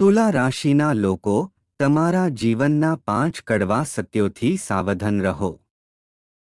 તુલા રાશિના લોકો તમારા જીવનના પાંચ કડવા સત્યોથી સાવધાન રહો.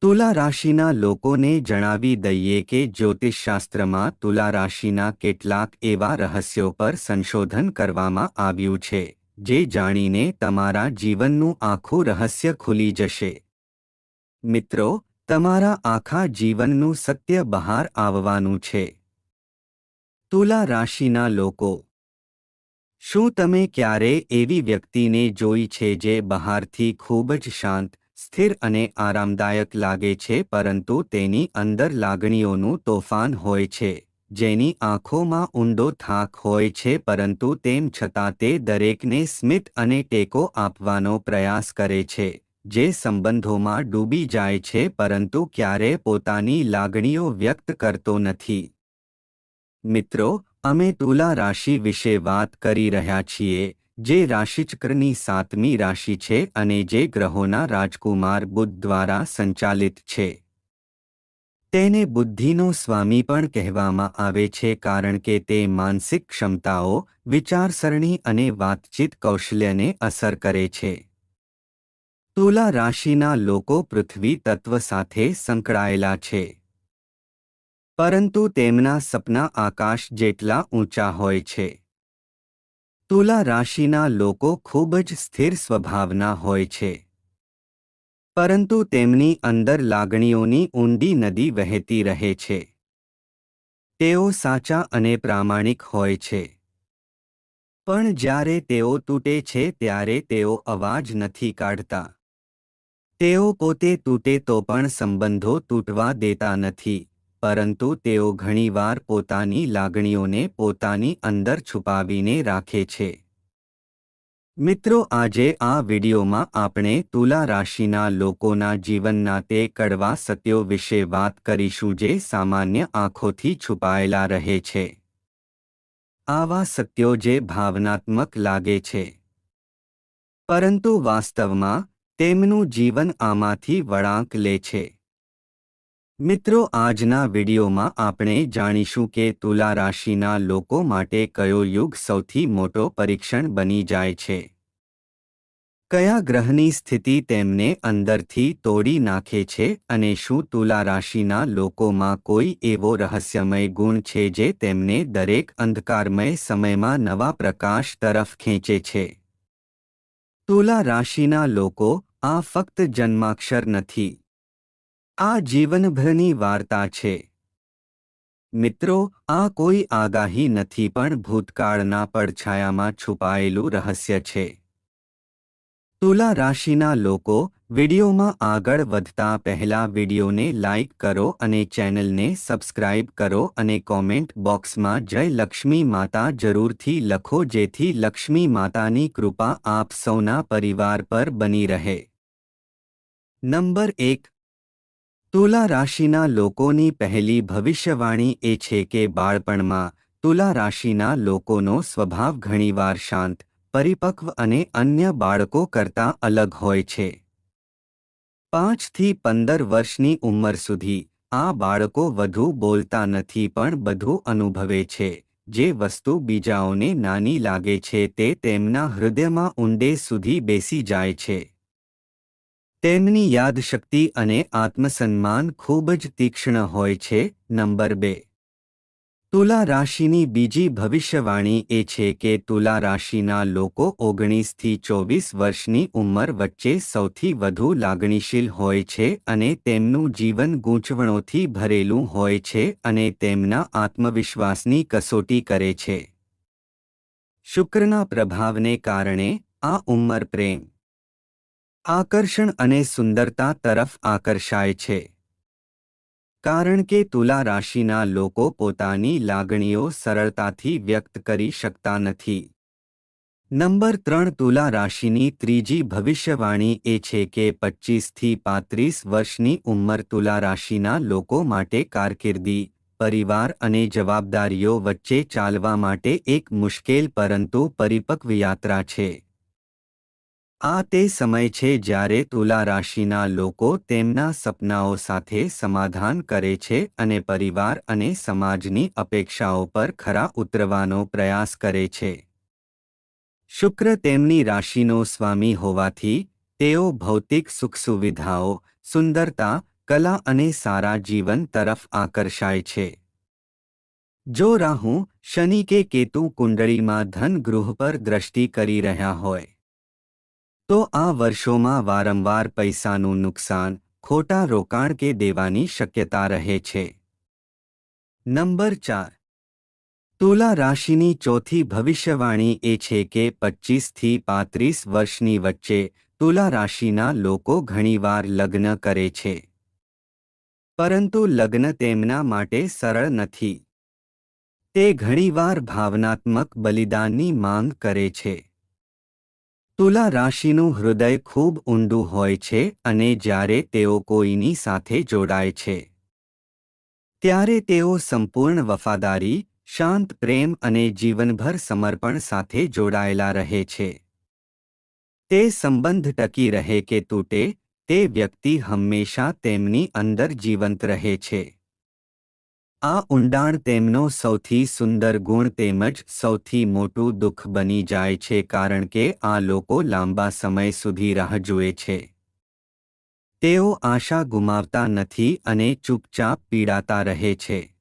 તુલા રાશિના લોકોને જણાવી દઈએ કે જ્યોતિષશાસ્ત્રમાં તુલા રાશિના કેટલાક એવા રહસ્યો પર સંશોધન કરવામાં આવ્યું છે, જે જાણીને તમારા જીવનનું આખું રહસ્ય ખુલી જશે. મિત્રો, તમારા આખા જીવનનું સત્ય બહાર આવવાનું છે. તુલા રાશિના લોકો શું તમે ક્યારે એવી વ્યક્તિને જોઈ છે જે બહારથી ખૂબ જ શાંત, સ્થિર અને આરામદાયક લાગે છે પરંતુ તેની અંદર લાગણીઓનું તોફાન હોય છે, જેની આંખોમાં ઊંડો થાક હોય છે પરંતુ તેમ છતાં તે દરેકને સ્મિત અને ટેકો આપવાનો પ્રયાસ કરે છે, જે સંબંધોમાં ડૂબી જાય છે પરંતુ ક્યારે પોતાની લાગણીઓ વ્યક્ત કરતો નથી? મિત્રો અમે તુલા રાશિ વિશે વાત કરી રહ્યા છીએ, જે રાશિચક્રની સાતમી રાશિ છે અને જે ગ્રહોના રાજકુમાર બુદ્ધ દ્વારા સંચાલિત છે. તેને બુદ્ધિનો સ્વામી પણ કહેવામાં આવે છે કારણ કે તે માનસિક ક્ષમતાઓ, વિચારસરણી અને વાતચીત કૌશલ્યને અસર કરે છે. તુલા રાશિના લોકો પૃથ્વી તત્વ સાથે સંકળાયેલા છે. પરંતુ તેમના સપના આકાશ જેટલા ઊંચા હોય છે. તુલા રાશિના લોકો ખૂબ જ સ્થિર સ્વભાવના હોય છે. પરંતુ તેમની અંદર લાગણીઓની ઊંડી નદી વહેતી રહે છે. તેઓ સાચા અને પ્રામાણિક હોય છે. પણ જ્યારે તેઓ તૂટે છે ત્યારે તેઓ અવાજ નથી કાઢતા. તેઓ પોતે તૂટે તો પણ સંબંધો તૂટવા દેતા નથી. પરંતુ તેઓ ઘણીવાર પોતાની લાગણીઓને પોતાની અંદર છુપાવીને રાખે છે. મિત્રો, આજે આ વિડિયોમાં આપણે તુલા રાશિના લોકોના જીવનના તે કડવા સત્યો વિશે વાત કરીશું જે સામાન્ય આંખોથી છુપાયેલા રહે છે. આવા સત્યો જે ભાવનાત્મક લાગે છે. પરંતુ વાસ્તવમાં તેમનું જીવન આમાંથી વળાંક લે છે. મિત્રો, આજના વિડીયોમાં આપણે જાણીશું કે તુલા રાશિના લોકો માટે કયો યુગ સૌથી મોટો પરીક્ષણ બની જાય છે. કયા ગ્રહની સ્થિતિ તેમને અંદરથી તોડી નાખે છે અને શું તુલા રાશિના લોકોમાં કોઈ એવો રહસ્યમય ગુણ છે જે તેમને દરેક અંધકારમય સમયમાં નવા પ્રકાશ તરફ ખેંચે છે? તુલા રાશિના લોકો આ ફક્ત જન્માક્ષર નથી આ જીવનભરની વાર્તા છે. મિત્રો, આ કોઈ આગાહી નથી પણ ભૂતકાળના પડછાયામાં છુપાયેલું રહસ્ય છે. તુલા રાશિના લોકો વિડિયોમાં આગળ વધતા પહેલા વિડિયોને લાઇક કરો અને ચેનલને સબસ્ક્રાઇબ કરો અને કોમેન્ટ બોક્સમાં જય લક્ષ્મી માતા જરૂરથી લખો જેથી લક્ષ્મી માતાની કૃપા આપ સૌના પરિવાર પર બની રહે. નંબર એક તુલા રાશિના લોકોની પહેલી ભવિષ્યવાણી એ છે કે બાળપણમાં તુલા રાશિના લોકોનો સ્વભાવ ઘણીવાર શાંત, પરિપક્વ અને અન્ય બાળકો કરતાં અલગ હોય છે. પાંચથી પંદર વર્ષની ઉંમર સુધી આ બાળકો વધુ બોલતા નથી પણ બધું અનુભવે છે, જે વસ્તુ બીજાઓને નાની લાગે છે તે તેમના હૃદયમાં ઊંડે સુધી બેસી જાય છે. તેમની યાદશક્તિ અને આત્મસન્માન ખૂબ જ તીક્ષ્ણ હોય છે, નંબર બે. તુલા રાશિની બીજી ભવિષ્યવાણી એ છે કે તુલા રાશિના લોકો ઓગણીસથી ચોવીસ વર્ષની ઉંમર વચ્ચે સૌથી વધુ લાગણીશીલ હોય છે અને તેમનું જીવન ગૂંચવણોથી ભરેલું હોય છે અને તેમના આત્મવિશ્વાસની કસોટી કરે છે. શુક્રના પ્રભાવને કારણે આ ઉંમર પ્રેમ આકર્ષણ અને સુંદરતા તરફ આકર્ષાય છે. કારણ કે તુલા રાશિના લોકો પોતાની લાગણીઓ સરળતાથી વ્યક્ત કરી શકતા નથી. નંબર ત્રણ તુલા રાશિની ત્રીજી ભવિષ્યવાણી એ છે કે પચ્ચીસથી પાંત્રીસ વર્ષની ઉંમર તુલા રાશિના લોકો માટે કારકિર્દી, પરિવાર અને જવાબદારીઓ વચ્ચે ચાલવા માટે એક મુશ્કેલ પરંતુ પરિપક્વ યાત્રા છે. આ તે સમય છે જ્યારે તુલા રાશિના લોકો તેમના સપનાઓ સાથે સમાધાન કરે છે અને પરિવાર અને સમાજની અપેક્ષાઓ પર ખરા ઉતરવાનો પ્રયાસ કરે છે. શુક્ર તેમની રાશિનો સ્વામી હોવાથી, તેઓ ભૌતિક સુખ સુવિધાઓ, સુંદરતા, કલા અને સારા જીવન તરફ આકર્ષાય છે. જો રાહુ, શનિ કે કેતુ કુંડળીમાં ધન ગૃહ પર દ્રષ્ટિ કરી રહ્યા હોય તો આ વર્ષોમાં વારંવાર પૈસાનું નુકસાન, ખોટા રોકાણ કે દેવાની શક્યતા રહે છે. નંબર ચાર. તુલા રાશિની ચોથી ભવિષ્યવાણી એ છે કે પચ્ચીસથી પાંત્રીસ વર્ષની વચ્ચે તુલા રાશિના લોકો ઘણીવાર લગ્ન કરે છે. પરંતુ લગ્ન તેમના માટે સરળ નથી. તે ઘણીવાર ભાવનાત્મક બલિદાનની માંગ કરે છે. તુલા રાશિનું હૃદય ખૂબ ઊંડું હોય છે અને જ્યારે તેઓ કોઈની સાથે જોડાય છે, ત્યારે તેઓ સંપૂર્ણ વફાદારી, શાંત પ્રેમ અને જીવનભર સમર્પણ સાથે જોડાયેલા રહે છે. તે સંબંધ ટકી રહે કે તૂટે, તે વ્યક્તિ હંમેશા તેમની અંદર જીવંત રહે છે. આ ઊંડાણ તેમનો સૌથી સુંદર ગુણ તેમજ સૌથી મોટું દુઃખ બની જાય છે કારણ કે આ લોકો લાંબા સમય સુધી રાહ જુએ છે. તેઓ આશા ગુમાવતા નથી અને ચૂપચાપ પીડાતા રહે છે.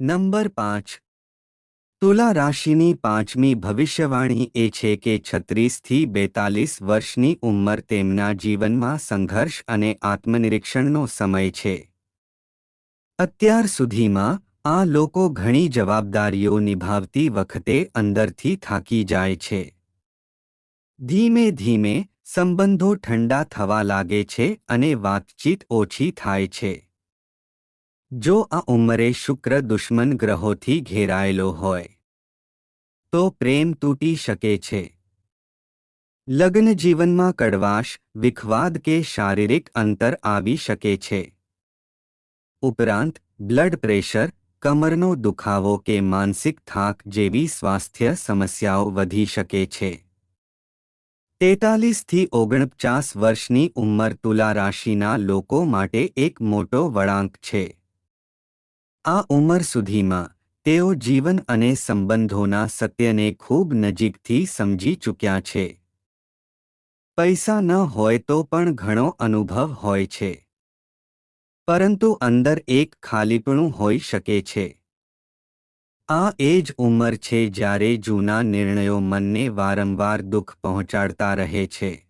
નંબર પાંચ. તુલા રાશિની પાંચમી ભવિષ્યવાણી એ છે કે છત્રીસથી બેતાલીસ વર્ષની ઉંમર તેમના જીવનમાં સંઘર્ષ અને આત્મનિરીક્ષણનો સમય છે. અત્યાર સુધીમાં, આ લોકો ઘણી જવાબદારીઓ નિભાવતી વખતે અંદરથી થાકી જાય છે. ધીમે ધીમે, સંબંધો ઠંડા થવા લાગે છે અને વાતચીત ઓછી થાય છે. જો આ ઉંમરે શુક્ર દુશ્મન ગ્રહોથી ઘેરાયેલો હોય, તો પ્રેમ તૂટી શકે છે. લગ્ન જીવનમાં કડવાશ, વિખવાદ કે શારીરિક અંતર આવી શકે છે. ઉપરાંત, બ્લડ પ્રેશર, કમરનો દુખાવો કે માનસિક થાક જેવી સ્વાસ્થ્ય સમસ્યાઓ વધી શકે છે. તેતાલીસથી ઓગણપચાસ વર્ષની ઉંમર તુલા રાશિના લોકો માટે એક મોટો વળાંક છે. આ ઉંમર સુધીમાં, તેઓ જીવન અને સંબંધોના સત્યને ખૂબ નજીકથી સમજી ચૂક્યા છે. પૈસા ન હોય તો પણ ઘણો અનુભવ હોય છે. પરંતુ અંદર એક ખાલીપણું હોઈ શકે છે. આ એ જ ઉંમર છે જ્યારે જૂના નિર્ણયો મનને વારંવાર દુઃખ પહોંચાડતા રહે છે.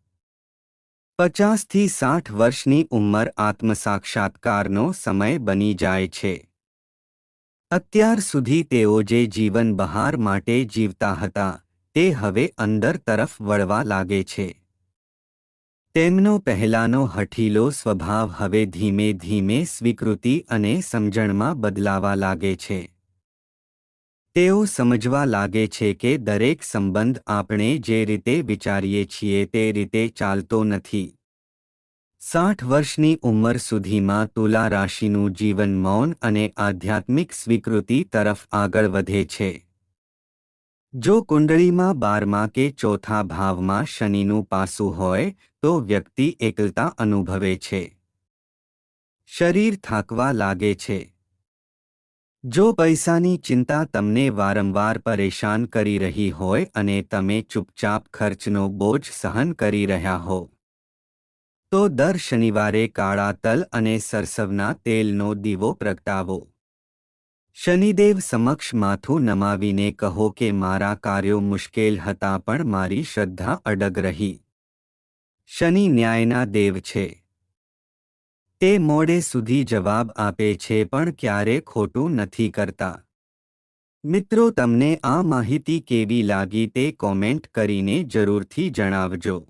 પચાસથી સાઠ વર્ષની ઉંમર આત્મસાક્ષાત્કારનો સમય બની જાય છે. અત્યાર સુધી તેઓ જે જીવન બહાર માટે જીવતા હતા, તે હવે અંદર તરફ વળવા લાગે છે. તેમનો પહેલાનો હઠીલો સ્વભાવ હવે ધીમે ધીમે સ્વીકૃતિ અને સમજણમાં બદલાવા લાગે છે. તેઓ સમજવા લાગે છે કે દરેક સંબંધ આપણે જે રીતે વિચારીએ છીએ તે રીતે ચાલતો નથી. સાઠ વર્ષની ઉંમર સુધીમાં તુલા રાશિનું જીવન મૌન અને આધ્યાત્મિક સ્વીકૃતિ તરફ આગળ વધે છે. જો કુંડળીમાં બારમા કે ચોથા ભાવમાં શનિનું પાસું હોય, તો વ્યક્તિ એકલતા અનુભવે છે. શરીર થાકવા લાગે છે. જો પૈસાની ચિંતા તમને વારંવાર પરેશાન કરી રહી હોય અને તમે ચૂપચાપ ખર્ચનો બોજ સહન કરી રહ્યા હો, તો દર શનિવારે કાળા તલ અને સરસવના તેલનો દીવો પ્રગટાવો. શનિદેવ સમક્ષ માથું નમાવીને કહો કે મારા કાર્યો મુશ્કેલ હતા પણ મારી શ્રદ્ધા અડગ રહી. શનિ ન્યાયના દેવ છે. તે મોડે સુધી જવાબ આપે છે પણ ક્યારે ખોટું નથી કરતા. મિત્રો, તમને આ માહિતી કેવી લાગી તે કોમેન્ટ કરીને જરૂરથી જણાવજો.